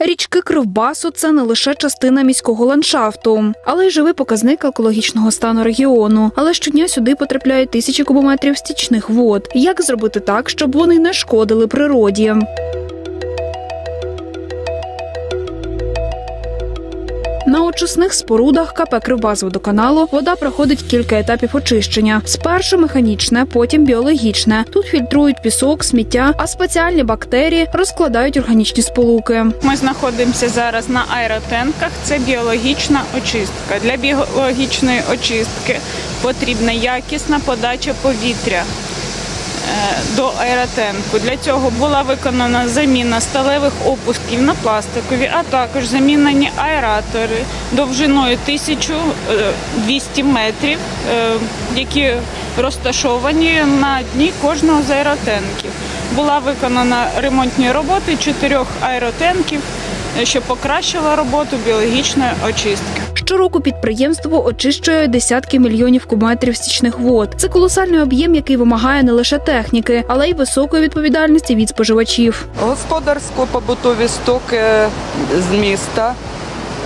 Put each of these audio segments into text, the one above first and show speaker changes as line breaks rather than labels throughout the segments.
Річки Кривбасу це не лише частина міського ландшафту, але й живий показник екологічного стану регіону. Але щодня сюди потрапляють тисячі кубометрів стічних вод. Як зробити так, щоб вони не шкодили природі? На очисних спорудах КП Кривбазводоканалу вода проходить кілька етапів очищення. Спершу механічне, потім біологічне. Тут фільтрують пісок, сміття, а спеціальні бактерії розкладають органічні сполуки.
Ми знаходимося зараз на аеротенках. Це біологічна очистка. Для біологічної очистки потрібна якісна подача повітря до аеротенку. Для цього була виконана заміна сталевих опусків на пластикові, а також замінені аератори довжиною 1200 метрів, е, які розташовані на дні кожного з аеротенків. Була виконана ремонтні роботи чотирьох аеротенків, е, що покращила роботу біологічної очистки.
Щороку підприємство очищує десятки мільйонів кубометрів стічних вод. Це колосальний об'єм, який вимагає не лише техніки, але й високої відповідальності від споживачів.
Господарсько-побутові стоки з міста.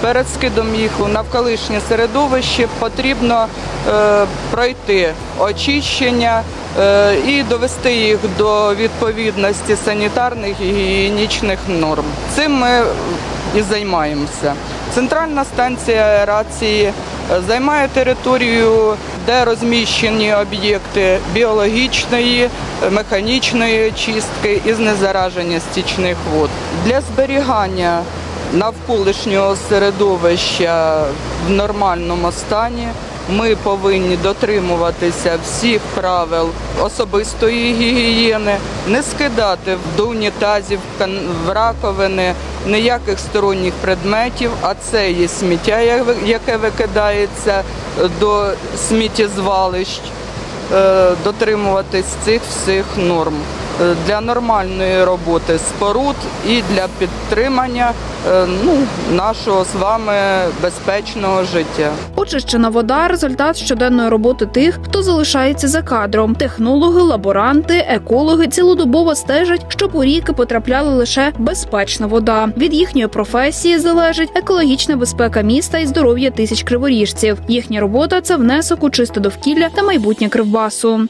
Перед скидом їх у навколишнє середовище потрібно е, пройти очищення е, і довести їх до відповідності санітарних і гігієнічних норм. Цим ми і займаємося. Центральна станція аерації е, займає територію, де розміщені об'єкти біологічної, е, механічної очистки і знезараження стічних вод. Для зберігання навколишнього середовища в нормальному стані. Ми повинні дотримуватися всіх правил особистої гігієни, не скидати до унітазів, в раковини ніяких сторонніх предметів, а це є сміття, яке викидається до сміттєзвалищ, Е, дотримуватись цих всіх норм. е, для нормальної роботи споруд і для підтримання е, ну, нашого з вами безпечного життя.
Очищена вода результат щоденної роботи тих, хто залишається за кадром. Технологи, лаборанти, екологи цілодобово стежать, щоб у ріки потрапляла лише безпечна вода. Від їхньої професії залежить екологічна безпека міста і здоров'я тисяч криворіжців. Їхня робота це внесок у чисте довкілля та майбутнє кривбасу.